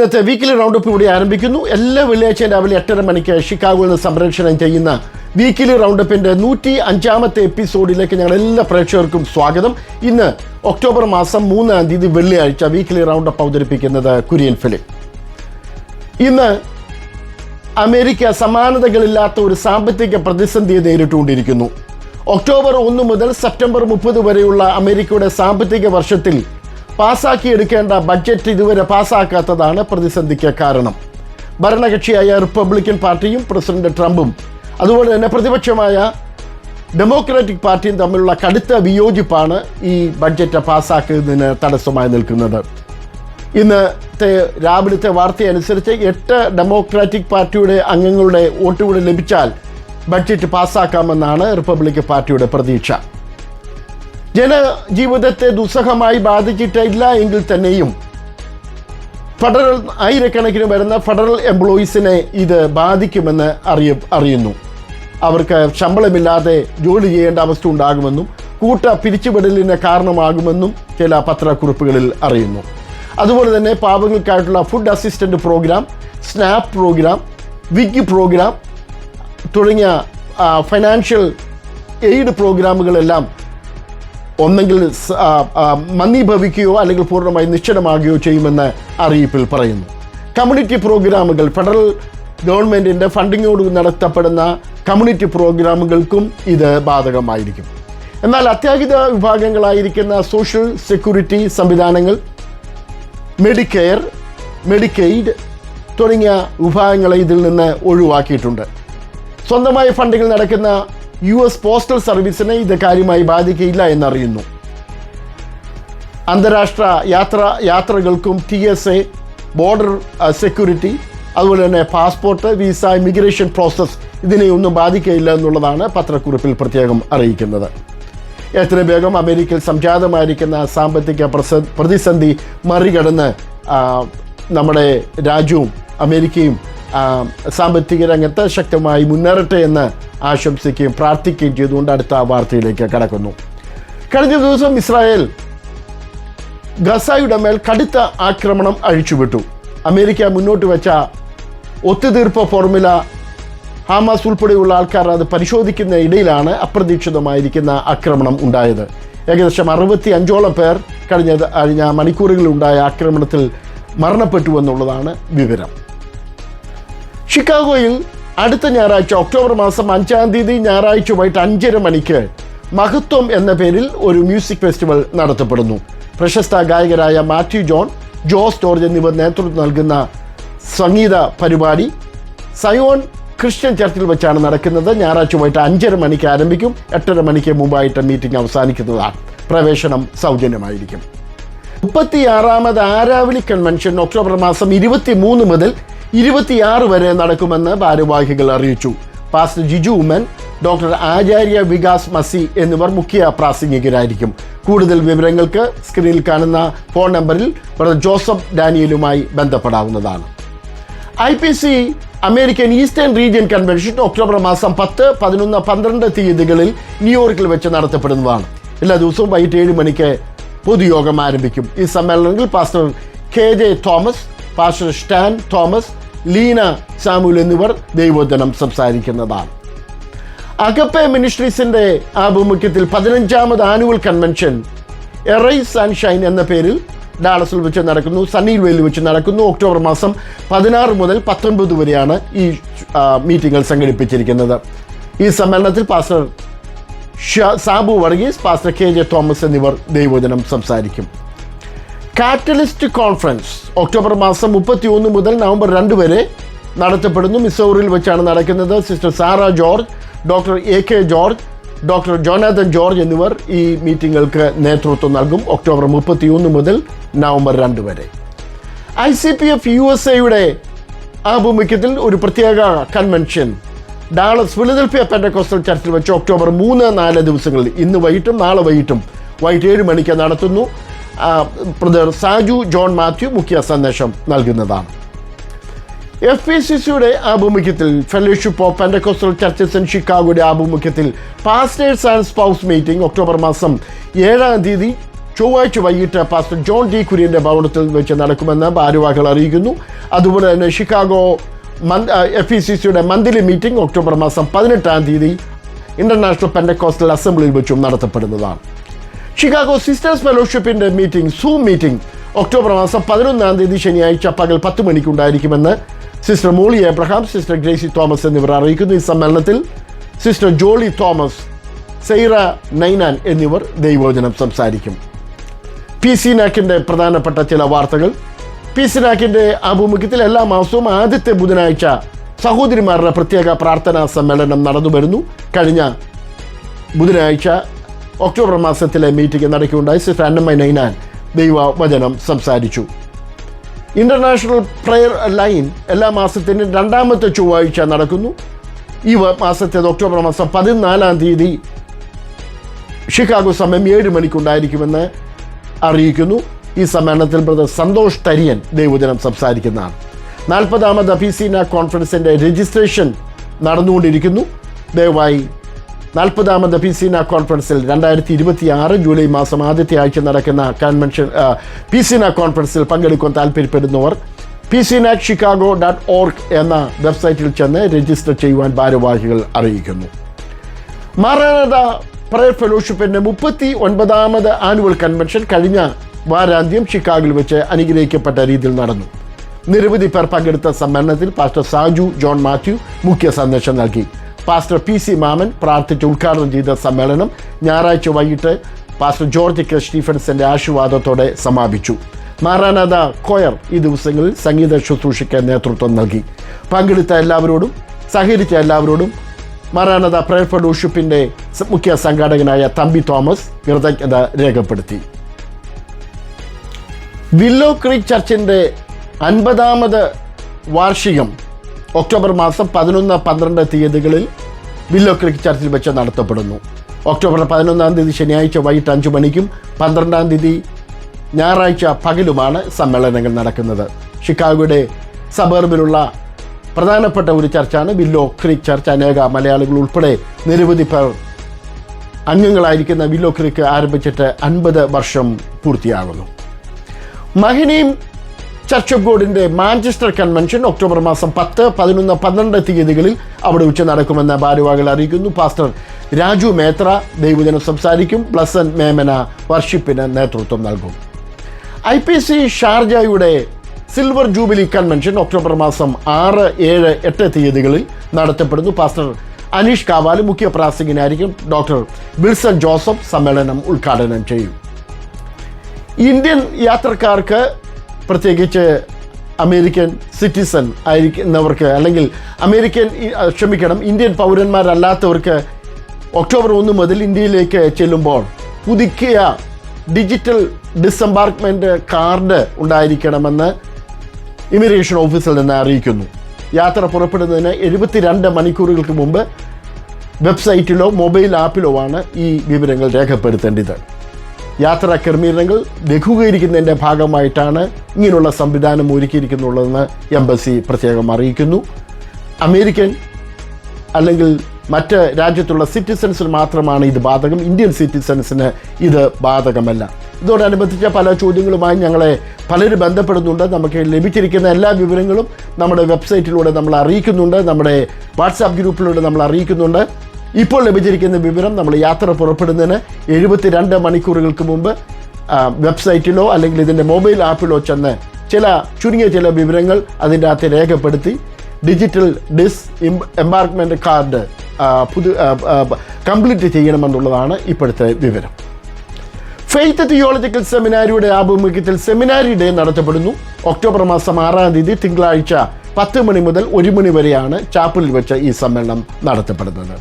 ഇന്നത്തെ weekly roundup ഇവിടെ ആരംഭിക്കുന്നു. എല്ലാ വെള്ളിയാഴ്ചയും രാവിലെ എട്ടര മണിക്ക് ഷിക്കാഗോയിൽ നിന്ന് സംപ്രേഷണം ചെയ്യുന്ന വീക്കിലി റൗണ്ടപ്പിന്റെ നൂറ്റി അഞ്ചാമത്തെ എപ്പിസോഡിലേക്ക് ഞങ്ങൾ എല്ലാ പ്രേക്ഷകർക്കും സ്വാഗതം. ഇന്ന് ഒക്ടോബർ മാസം മൂന്നാം തീയതി വെള്ളിയാഴ്ച വീക്കിലി റൗണ്ടപ്പ് അവതരിപ്പിക്കുന്നത് കുര്യൻ ഫിലിം ഇന്ന് അമേരിക്ക സമാനതകളില്ലാത്ത ഒരു സാമ്പത്തിക പ്രതിസന്ധിയെ നേരിട്ടുകൊണ്ടിരിക്കുന്നു. ഒക്ടോബർ ഒന്ന് മുതൽ സെപ്റ്റംബർ മുപ്പത് വരെയുള്ള അമേരിക്കയുടെ സാമ്പത്തിക വർഷത്തിൽ പാസാക്കിയെടുക്കേണ്ട ബഡ്ജറ്റ് ഇതുവരെ പാസാക്കാത്തതാണ് പ്രതിസന്ധിക്ക് കാരണം. ഭരണകക്ഷിയായ റിപ്പബ്ലിക്കൻ പാർട്ടിയും പ്രസിഡന്റ് ട്രംപും അതുപോലെ തന്നെ പ്രതിപക്ഷമായ ഡെമോക്രാറ്റിക് പാർട്ടിയും തമ്മിലുള്ള കടുത്ത വിയോജിപ്പാണ് ഈ ബഡ്ജറ്റ് പാസ്സാക്കുന്നതിന് തടസ്സമായി നിൽക്കുന്നത്. ഇന്നത്തെ രാവിലത്തെ വാർത്തയനുസരിച്ച് എട്ട് ഡെമോക്രാറ്റിക് പാർട്ടിയുടെ അംഗങ്ങളുടെ വോട്ടുകൂടി ലഭിച്ചാൽ ബഡ്ജറ്റ് പാസ്സാക്കാമെന്നാണ് റിപ്പബ്ലിക് പാർട്ടിയുടെ പ്രതീക്ഷ. ജനജീവിതത്തെ ദുസ്സഹമായി ബാധിച്ചിട്ടില്ല എങ്കിൽ തന്നെയും ഫെഡറൽ ആയിരക്കണക്കിന് വരുന്ന ഫെഡറൽ എംപ്ലോയീസിനെ ഇത് ബാധിക്കുമെന്ന് അറിയ അറിയുന്നു. അവർക്ക് ശമ്പളമില്ലാതെ ജോലി ചെയ്യേണ്ട അവസ്ഥ ഉണ്ടാകുമെന്നും കൂട്ട പിരിച്ചുവിടലിന് കാരണമാകുമെന്നും ചില പത്രക്കുറിപ്പുകളിൽ അറിയുന്നു. അതുപോലെ തന്നെ പാവങ്ങൾക്കായിട്ടുള്ള food assistant program SNAP program wig programme തുടങ്ങിയ ഫൈനാൻഷ്യൽ എയ്ഡ് പ്രോഗ്രാമുകളെല്ലാം ഒന്നെങ്കിൽ മന്ദീഭവിക്കുകയോ അല്ലെങ്കിൽ പൂർണമായി നിശ്ചലമാകുകയോ ചെയ്യുമെന്ന് അറിയിപ്പിൽ പറയുന്നു. കമ്മ്യൂണിറ്റി പ്രോഗ്രാമുകൾ ഫെഡറൽ ഗവൺമെന്റിന്റെ ഫണ്ടിങ്ങോട് നടത്തപ്പെടുന്ന കമ്മ്യൂണിറ്റി പ്രോഗ്രാമുകൾക്കും ഇത് ബാധകമായിരിക്കും. എന്നാൽ അത്യാഹിത വിഭാഗങ്ങളായിരിക്കുന്ന സോഷ്യൽ സെക്യൂരിറ്റി സംവിധാനങ്ങൾ മെഡിക്കെയർ മെഡിക്കെയ്ഡ് തുടങ്ങിയ വിഭാഗങ്ങളെ ഇതിൽ നിന്ന് ഒഴിവാക്കിയിട്ടുണ്ട്. സ്വന്തമായി ഫണ്ടുകൾ നടക്കുന്ന യു എസ് പോസ്റ്റൽ സർവീസിനെ ഇത് കാര്യമായി ബാധിക്കില്ല എന്നറിയുന്നു. അന്താരാഷ്ട്ര യാത്ര യാത്രകൾക്കും T S A border security അതുപോലെ തന്നെ പാസ്പോർട്ട് വിസ ഇമിഗ്രേഷൻ പ്രോസസ്സ് ഇതിനെയൊന്നും ബാധിക്കില്ല എന്നുള്ളതാണ് പത്രക്കുറിപ്പിൽ പ്രത്യേകം അറിയിക്കുന്നത്. എത്ര വേഗം അമേരിക്കയിൽ സംജാതമായിരിക്കുന്ന സാമ്പത്തിക പ്രതിസന്ധി മറികടന്ന് നമ്മുടെ രാജ്യവും അമേരിക്കയും സാമ്പത്തിക രംഗത്ത് ശക്തമായി മുന്നേറട്ടെ എന്ന് ആശംസിക്കുകയും പ്രാർത്ഥിക്കുകയും ചെയ്തുകൊണ്ട് അടുത്ത വാർത്തയിലേക്ക് കടക്കുന്നു. കഴിഞ്ഞ ദിവസം ഇസ്രായേൽ ഗസയുടെ മേൽ കടുത്ത ആക്രമണം അഴിച്ചുവിട്ടു. അമേരിക്ക മുന്നോട്ട് വെച്ച ഒത്തുതീർപ്പ് ഫോർമുല ഹാമാസ് ഉൾപ്പെടെയുള്ള ആൾക്കാർ അത് പരിശോധിക്കുന്ന ഇടയിലാണ് അപ്രതീക്ഷിതമായിരിക്കുന്ന ആക്രമണം ഉണ്ടായത്. ഏകദേശം അറുപത്തി അഞ്ചോളം പേർ കഴിഞ്ഞ കഴിഞ്ഞ മണിക്കൂറുകളിലുണ്ടായ ആക്രമണത്തിൽ മരണപ്പെട്ടു എന്നുള്ളതാണ് വിവരം. ഷിക്കാഗോയിൽ അടുത്ത ഞായറാഴ്ച ഒക്ടോബർ മാസം അഞ്ചാം തീയതി ഞായറാഴ്ച വൈകിട്ട് അഞ്ചര മണിക്ക് മഹത്വം എന്ന പേരിൽ ഒരു മ്യൂസിക് ഫെസ്റ്റിവൽ നടത്തപ്പെടുന്നു. പ്രശസ്ത ഗായകരായ മാത്യു ജോൺ ജോസ് ജോർജ് എന്നിവർ നേതൃത്വം നൽകുന്ന സംഗീത പരിപാടി സയോൺ ക്രിസ്ത്യൻ ചർച്ചിൽ വെച്ചാണ് നടക്കുന്നത്. ഞായറാഴ്ച വൈകിട്ട് അഞ്ചര മണിക്ക് ആരംഭിക്കും. എട്ടര മണിക്ക് മുമ്പായിട്ട് മീറ്റിംഗ് അവസാനിക്കുന്നതാണ്. പ്രവേശനം സൗജന്യമായിരിക്കും. മുപ്പത്തിയാറാമത് ആരാവലി കൺവെൻഷൻ ഒക്ടോബർ മാസം ഇരുപത്തി മൂന്ന് മുതൽ ഇരുപത്തിയാറ് വരെ നടക്കുമെന്ന് ഭാരവാഹികൾ അറിയിച്ചു. പാസ്റ്റർ ജിജു ഉമ്മൻ ഡോക്ടർ ആചാര്യ വികാസ് മസി എന്നിവർ മുഖ്യ പ്രാസംഗികരായിരിക്കും. കൂടുതൽ വിവരങ്ങൾക്ക് സ്ക്രീനിൽ കാണുന്ന ഫോൺ നമ്പറിൽ ബ്രദർ ജോസഫ് ഡാനിയലുമായി ബന്ധപ്പെടാവുന്നതാണ്. I P C American Eastern region convention October മാസം പത്ത് പതിനൊന്ന് പന്ത്രണ്ട് തീയതികളിൽ ന്യൂയോർക്കിൽ വെച്ച് നടത്തപ്പെടുന്നതാണ്. എല്ലാ ദിവസവും വൈകിട്ട് ഏഴ് മണിക്ക് പൊതുയോഗം ആരംഭിക്കും. ഈ സമ്മേളനത്തിൽ pastor K J Thomas pastor Stan Thomas Leena Samuel എന്നിവർ ദൈവോധനം സംസാരിക്കുന്നതാണ്. അഗപ്പെ മിനിസ്ട്രീസിന്റെ ആഭിമുഖ്യത്തിൽ പതിനഞ്ചാമത് annual convention arise and shine എന്ന പേരിൽ ഡാളസിൽ വെച്ച് നടക്കുന്നു സണ്ണീൽവേലിൽ വെച്ച് നടക്കുന്നു. ഒക്ടോബർ മാസം പതിനാറ് മുതൽ പത്തൊൻപത് വരെയാണ് ഈ മീറ്റിങ്ങൾ സംഘടിപ്പിച്ചിരിക്കുന്നത്. ഈ സമ്മേളനത്തിൽ pastor Sabu Varghese pastor K J Thomas എന്നിവർ ദൈവോദനം സംസാരിക്കും. കാറ്റലിസ്റ്റ് കോൺഫറൻസ് ഒക്ടോബർ മാസം മുപ്പത്തി ഒന്ന് മുതൽ നവംബർ രണ്ട് വരെ നടത്തപ്പെടുന്നു. മിസോറിയിൽ വെച്ചാണ് നടക്കുന്നത് sister Sara George doctor A K George doctor Jonathan George എന്നിവർ ഈ മീറ്റിങ്ങുകൾക്ക് നേതൃത്വം നൽകും ഒക്ടോബർ മുപ്പത്തി ഒന്ന് മുതൽ നവംബർ രണ്ട് വരെ. I C P F U S എയുടെ ആഭിമുഖ്യത്തിൽ ഒരു പ്രത്യേക കൺവെൻഷൻ ഡാളസ് ഫിലദൽഫിയ പെൻഡക്കോസ്റ്റൽ ചർച്ചിൽ വെച്ച് ഒക്ടോബർ മൂന്ന് നാല് ദിവസങ്ങളിൽ ഇന്ന് വൈകിട്ടും നാളെ വൈകിട്ടും വൈകിട്ട് ഏഴ് മണിക്ക് നടത്തുന്നു. ബ്രദർ സാജു ജോൺ മാത്യു മുഖ്യ സന്ദേശം നൽകുന്നതാണ്. എഫ് പി സി സിയുടെ ആഭിമുഖ്യത്തിൽ fellowship of Pentecostal churches in ഷിക്കാഗോയുടെ ആഭിമുഖ്യത്തിൽ pastors and spouse meeting October മാസം ഏഴാം തീയതി ചൊവ്വാഴ്ച വൈകിട്ട് പാസ്റ്റർ ജോൺ ഡി കുര്യന്റെ ഭവനത്തിൽ വെച്ച് നടക്കുമെന്ന് ഭാരവാഹികൾ അറിയിക്കുന്നു. അതുപോലെ തന്നെ ഷിക്കാഗോ എഫ് ഇ സി സിയുടെ മന്ത്ലി മീറ്റിംഗ് ഒക്ടോബർ മാസം പതിനെട്ടാം തീയതി ഇന്റർനാഷണൽ പെൻഡക്കോസ്റ്റൽ അസംബ്ലിയിൽ വെച്ചും നടത്തപ്പെടുന്നതാണ്. ഷിക്കാഗോ സിസ്റ്റേഴ്സ് ഫെലോഷിപ്പിന്റെ മീറ്റിംഗ് സൂം മീറ്റിംഗ് ഒക്ടോബർ മാസം പതിനൊന്നാം തീയതി ശനിയാഴ്ച പകൽ പത്ത് മണിക്കുണ്ടായിരിക്കുമെന്ന് sister Molly Abraham sister Gracie Thomas എന്നിവർ അറിയിക്കുന്നു. ഈ സമ്മേളനത്തിൽ sister Jolly Thomas Saira Ninan എന്നിവർ ദൈവവചനം സംസാരിക്കും. പി സി നാക്കിന്റെ പ്രധാനപ്പെട്ട ചില വാർത്തകൾ. പി സി നാക്കിന്റെ ആഭിമുഖ്യത്തിൽ എല്ലാ മാസവും ആദ്യത്തെ ബുധനാഴ്ച സഹോദരിമാരുടെ പ്രത്യേക പ്രാർത്ഥനാ സമ്മേളനം നടന്നു വരുന്നു കഴിഞ്ഞ ബുധനാഴ്ച ഒക്ടോബർ മാസത്തിലെ മീറ്റിംഗ് നടക്കുകയുണ്ടായി. സിസ്റ്റർ അന്നമ്മ നൈനാൻ ദൈവവചനം സംസാരിച്ചു. ഇന്റർനാഷണൽ പ്രെയർ ലൈൻ എല്ലാ മാസത്തിന്റെ രണ്ടാമത്തെ ചൊവ്വാഴ്ച നടക്കുന്നു. ഈ മാസത്തെ മാസത്തേത് ഒക്ടോബർ മാസം പതിനാലാം തീയതി ഷിക്കാഗോ സമയം ഏഴ് മണിക്കുണ്ടായിരിക്കുമെന്ന് അറിയിക്കുന്നു. ഈ സമ്മേളനത്തിൽ ബ്രദർ സന്തോഷ് തരിയൻ ദൈവദിനം സംസാരിക്കുന്നതാണ്. നാൽപ്പതാമത് അഫീസീന കോൺഫറൻസിന്റെ രജിസ്ട്രേഷൻ നടന്നുകൊണ്ടിരിക്കുന്നു. ദയവായി നാൽപ്പതാമത് അഫീസീന കോൺഫറൻസിൽ രണ്ടായിരത്തി ഇരുപത്തി ആറ് ജൂലൈ മാസം ആദ്യത്തെ ആഴ്ച നടക്കുന്ന കൺവെൻഷൻ പീസീന കോൺഫറൻസിൽ പങ്കെടുക്കാൻ താല്പര്യപ്പെടുന്നവർ P CNA Chicago dot org എന്ന വെബ്സൈറ്റിൽ ചെന്ന് രജിസ്റ്റർ ചെയ്യുവാൻ ഭാരവാഹികൾ അറിയിക്കുന്നു. മാറാനത പ്രയർ ഫെലോഷിപ്പിന്റെ മുപ്പത്തി ഒൻപതാമത് ആനുവൽ കൺവെൻഷൻ കഴിഞ്ഞ വാരാന്ത്യം ഷിക്കാഗോയിൽ വെച്ച് അനുഗ്രഹിക്കപ്പെട്ട രീതിയിൽ നടന്നു. നിരവധി പേർ പങ്കെടുത്ത സമ്മേളനത്തിൽ പാസ്റ്റർ സാജു ജോൺ മാത്യു മുഖ്യ സന്ദേശം നൽകി. പാസ്റ്റർ പി സി മാമൻ പ്രാർത്ഥിച്ച് ഉദ്ഘാടനം ചെയ്ത സമ്മേളനം ഞായറാഴ്ച വൈകിട്ട് പാസ്റ്റർ ജോർജ് കെ സ്റ്റീഫൻസിന്റെ ആശീർവാദത്തോടെ സമാപിച്ചു. മാറാനാഥ കോയർ ഈ ദിവസങ്ങളിൽ സംഗീത ശുശ്രൂഷയ്ക്ക് നേതൃത്വം നൽകി. പങ്കെടുത്ത എല്ലാവരോടും സഹകരിച്ച എല്ലാവരോടും മാറാനാഥ പ്രയർ ഫെലോഷിപ്പിന്റെ മുഖ്യ സംഘാടകനായ തമ്പി തോമസ് കൃതജ്ഞത രേഖപ്പെടുത്തി. വില്ലോ ക്രീക്ക് ചർച്ചിന്റെ അൻപതാമത് വാർഷികം ഒക്ടോബർ മാസം പതിനൊന്ന് പന്ത്രണ്ട് തീയതികളിൽ വില്ലോ ക്രിക്ക് ചർച്ചിൽ വെച്ച് നടത്തപ്പെടുന്നു. ഒക്ടോബർ പതിനൊന്നാം തീയതി ശനിയാഴ്ച വൈകിട്ട് അഞ്ച് മണിക്കും പന്ത്രണ്ടാം തീയതി ഞായറാഴ്ച പകലുമാണ് സമ്മേളനങ്ങൾ നടക്കുന്നത്. ഷിക്കാഗോയുടെ സബർബിലുള്ള പ്രധാനപ്പെട്ട ഒരു ചർച്ചാണ് വില്ലോ ക്രിക്ക് ചർച്ച്. അനേക മലയാളികൾ ഉൾപ്പെടെ നിരവധി പേർ അംഗങ്ങളായിരിക്കുന്ന വില്ലോ ക്രിക്ക് ആരംഭിച്ചിട്ട് അൻപത് വർഷം പൂർത്തിയാകുന്നു. മഹിനീം ചർച്ച് ഓഫ് ഗോഡിന്റെ മാഞ്ചസ്റ്റർ കൺവെൻഷൻ ഒക്ടോബർ മാസം പത്ത് പതിനൊന്ന് പന്ത്രണ്ട് തീയതികളിൽ അവിടെ ഉച്ച നടക്കുമെന്ന് ഭാരവാഹികൾ അറിയിക്കുന്നു. പാസ്റ്റർ രാജു മേത്ര ദൈവജനം സംസാരിക്കും. ബ്ലസൻ മേമന വർഷിപ്പിന് നേതൃത്വം നൽകും. ഐ പി സി ഷാർജയുടെ സിൽവർ ജൂബിലി കൺവെൻഷൻ ഒക്ടോബർ മാസം ആറ് ഏഴ് എട്ട് തീയതികളിൽ നടത്തപ്പെടുന്നു. പാസ്റ്റർ അനീഷ് കാവാൽ മുഖ്യ പ്രാസംഗിനായിരിക്കും ഡോക്ടർ വിൽസൺ ജോസഫ് സമ്മേളനം ഉദ്ഘാടനം ചെയ്യും. ഇന്ത്യൻ യാത്രക്കാർക്ക് പ്രത്യേകിച്ച് അമേരിക്കൻ സിറ്റിസൺ ആയിരിക്കുന്നവർക്ക് അല്ലെങ്കിൽ അമേരിക്കൻ ക്ഷമിക്കണം ഇന്ത്യൻ പൗരന്മാരല്ലാത്തവർക്ക് ഒക്ടോബർ ഒന്ന് മുതൽ ഇന്ത്യയിലേക്ക് ചെല്ലുമ്പോൾ പുതുക്കിയ ഡിജിറ്റൽ ഡിസംബാർക്ക്മെന്റ് കാർഡ് ഉണ്ടായിരിക്കണമെന്ന് ഇമിഗ്രേഷൻ ഓഫീസിൽ നിന്ന് അറിയിക്കുന്നു. യാത്ര പുറപ്പെടുന്നതിന് എഴുപത്തിരണ്ട് മണിക്കൂറുകൾക്ക് മുമ്പ് വെബ്സൈറ്റിലോ മൊബൈൽ ആപ്പിലോ ആണ് ഈ വിവരങ്ങൾ രേഖപ്പെടുത്തേണ്ടത്. യാത്രാ ക്രമീകരണങ്ങൾ ലഘൂകരിക്കുന്നതിന്റെ ഭാഗമായിട്ടാണ് ഇങ്ങനെയുള്ള സംവിധാനം ഒരുക്കിയിരിക്കുന്നുള്ളതെന്ന് എംബസി പ്രത്യേകം അറിയിക്കുന്നു. അമേരിക്കൻ അല്ലെങ്കിൽ മറ്റ് രാജ്യത്തുള്ള സിറ്റിസൺസിന് മാത്രമാണ് ഇത് ബാധകം. ഇന്ത്യൻ സിറ്റിസൺസിന് ഇത് ബാധകമല്ല. ഇതോടനുബന്ധിച്ച പല ചോദ്യങ്ങളുമായി ഞങ്ങളെ പലരും ബന്ധപ്പെടുന്നുണ്ട്. നമുക്ക് ലഭിച്ചിരിക്കുന്ന എല്ലാ വിവരങ്ങളും നമ്മുടെ വെബ്സൈറ്റിലൂടെ നമ്മൾ അറിയിക്കുന്നുണ്ട്. നമ്മുടെ വാട്സാപ്പ് ഗ്രൂപ്പിലൂടെ നമ്മൾ അറിയിക്കുന്നുണ്ട്. ഇപ്പോൾ ലഭിച്ചിരിക്കുന്ന വിവരം നമ്മൾ യാത്ര പുറപ്പെടുന്നതിന് എഴുപത്തിരണ്ട് മണിക്കൂറുകൾക്ക് മുമ്പ് വെബ്സൈറ്റിലോ അല്ലെങ്കിൽ ഇതിന്റെ മൊബൈൽ ആപ്പിലോ ചെന്ന് ചില ചുരുങ്ങിയ ചില വിവരങ്ങൾ അതിന്റെ അകത്ത് രേഖപ്പെടുത്തി. ഡിജിറ്റൽ ഡിസ് എംബാർക്ക്മെന്റ് കാർഡ് പുതു കംപ്ലീറ്റ് ചെയ്യണമെന്നുള്ളതാണ് ഇപ്പോഴത്തെ വിവരം. ഫെയ്ത്ത് തിയോളജിക്കൽ സെമിനാരിയുടെ ആഭിമുഖ്യത്തിൽ സെമിനാരി ഡേ നടത്തപ്പെടുന്നു. ഒക്ടോബർ മാസം ആറാം തീയതി തിങ്കളാഴ്ച പത്ത് മണി മുതൽ ഒരു മണി വരെയാണ് ചാപ്പലിൽ വെച്ച് ഈ സമ്മേളനം നടത്തപ്പെടുന്നത്.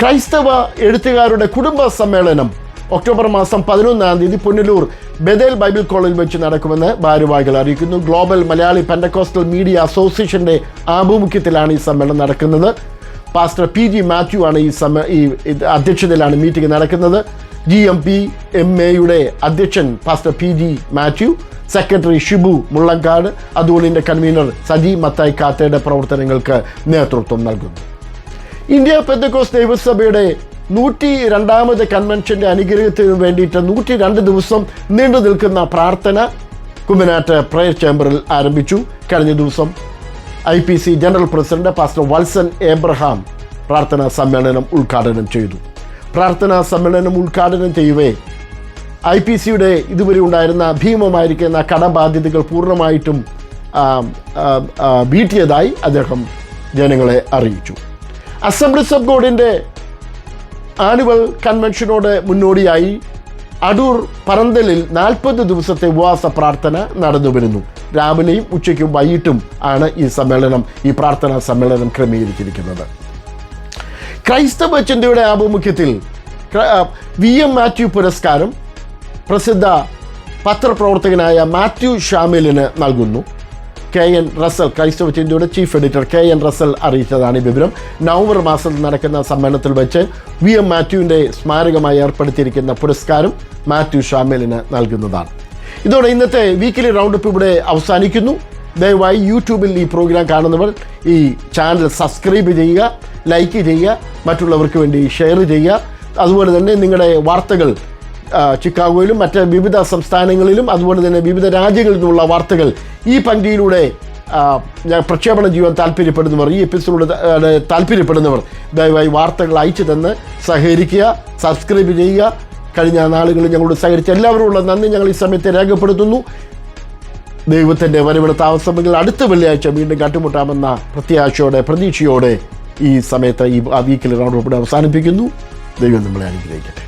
ക്രൈസ്തവ എഴുത്തുകാരുടെ കുടുംബ സമ്മേളനം ഒക്ടോബർ മാസം പതിനൊന്നാം തീയതി പുനലൂർ ബദേൽ ബൈബിൾ കോളേജിൽ വെച്ച് നടക്കുമെന്ന് ഭാരവാഹികൾ അറിയിക്കുന്നു. ഗ്ലോബൽ മലയാളി പെൻഡക്കോസ്റ്റൽ മീഡിയ അസോസിയേഷന്റെ ആഭിമുഖ്യത്തിലാണ് ഈ സമ്മേളനം നടക്കുന്നത്. പാസ്റ്റർ പി ജി മാത്യു ആണ് ഈ സമ്മേ ഈ അധ്യക്ഷതയിലാണ് മീറ്റിംഗ് നടക്കുന്നത്. ജി എം പി എം എയുടെ അധ്യക്ഷൻ pastor P G Mathew secretary Shibu Mullankad അതുപോലെ കൺവീനർ സജി മത്തായി കാത്തയുടെ പ്രവർത്തനങ്ങൾക്ക് നേതൃത്വം നൽകുന്നു. ഇന്ത്യ പെന്തക്കോസ് ദൈവസഭയുടെ നൂറ്റി രണ്ടാമത് കൺവെൻഷന്റെ അനുഗ്രഹത്തിന് വേണ്ടിയിട്ട് നൂറ്റി രണ്ട് ദിവസം നീണ്ടു നിൽക്കുന്ന പ്രാർത്ഥന കുമ്പനാട്ട് പ്രയർ ചേംബറിൽ ആരംഭിച്ചു. കഴിഞ്ഞ ദിവസം I P C general president pastor Valsan Abraham പ്രാർത്ഥനാ സമ്മേളനം ഉദ്ഘാടനം ചെയ്തു. പ്രാർത്ഥനാ സമ്മേളനം ഉദ്ഘാടനം ചെയ്യവേ. ഐ പി സിയുടെ ഇതുവരെ ഉണ്ടായിരുന്ന ഭീമമായിരിക്കുന്ന കടബാധ്യതകൾ പൂർണമായിട്ടും വീട്ടിയതായി അദ്ദേഹം ജനങ്ങളെ അറിയിച്ചു. അസംബ്ലീസ് ഓഫ് ഗോഡിന്റെ ആനുവൽ കൺവെൻഷനോട് മുന്നോടിയായി അടൂർ പറന്തലിൽ നാൽപ്പത് ദിവസത്തെ ഉപവാസ പ്രാർത്ഥന നടന്നു വരുന്നു. രാവിലെയും ഉച്ചയ്ക്കും വൈകിട്ടും ആണ് ഈ സമ്മേളനം ഈ പ്രാർത്ഥനാ സമ്മേളനം ക്രമീകരിച്ചിരിക്കുന്നത്. ക്രൈസ്തവ ചിന്തയുടെ ആഭിമുഖ്യത്തിൽ വി എം മാത്യു പുരസ്കാരം പ്രസിദ്ധ പത്രപ്രവർത്തകനായ മാത്യു ഷാമിലിന് നൽകുന്നു. കെ എൻ റസൽ ക്രൈസ്തവ ചിന്തയുടെ chief editor K N Russell അറിയിച്ചതാണ് ഈ വിവരം. നവംബർ മാസത്തിൽ നടക്കുന്ന സമ്മേളനത്തിൽ വെച്ച് വി എം മാത്യുവിന്റെ സ്മാരകമായി ഏർപ്പെടുത്തിയിരിക്കുന്ന പുരസ്കാരം മാത്യു ഷാമേലിന് നൽകുന്നതാണ്. ഇതോടെ ഇന്നത്തെ വീക്കിലി റൗണ്ടപ്പ് ഇവിടെ അവസാനിക്കുന്നു. ദയവായി യൂട്യൂബിൽ ഈ പ്രോഗ്രാം കാണുന്നവർ ഈ ചാനൽ സബ്സ്ക്രൈബ് ചെയ്യുക ലൈക്ക് ചെയ്യുക മറ്റുള്ളവർക്ക് വേണ്ടി ഷെയർ ചെയ്യുക. അതുപോലെ തന്നെ നിങ്ങളുടെ വാർത്തകൾ ചിക്കാഗോയിലും മറ്റ് വിവിധ സംസ്ഥാനങ്ങളിലും അതുപോലെ തന്നെ വിവിധ രാജ്യങ്ങളിൽ നിന്നുള്ള വാർത്തകൾ ഈ പങ്ക്തിയിലൂടെ ഞാൻ പ്രക്ഷേപണം ചെയ്യുവാൻ താല്പര്യപ്പെടുന്നവർ ഈ എപ്പിസോഡ് താല്പര്യപ്പെടുന്നവർ ദയവായി വാർത്തകൾ അയച്ചു തന്ന് സഹകരിക്കുക സബ്സ്ക്രൈബ് ചെയ്യുക. കഴിഞ്ഞ നാളുകളിൽ ഞങ്ങളോട് സഹകരിച്ച എല്ലാവരോടുള്ള നന്ദി ഞങ്ങൾ ഈ സമയത്ത് രേഖപ്പെടുത്തുന്നു. ദൈവത്തിന്റെ വരവിടെ താമസമെങ്കിൽ അടുത്ത വെള്ളിയാഴ്ച വീണ്ടും കണ്ടുമുട്ടാമെന്ന പ്രത്യാശയോടെ പ്രതീക്ഷയോടെ ഈ സമയത്ത് ഈ ആ വീക്കിൽ റൗണ്ട് അവസാനിപ്പിക്കുന്നു. ദൈവം നമ്മളെ അനുഗ്രഹിക്കട്ടെ.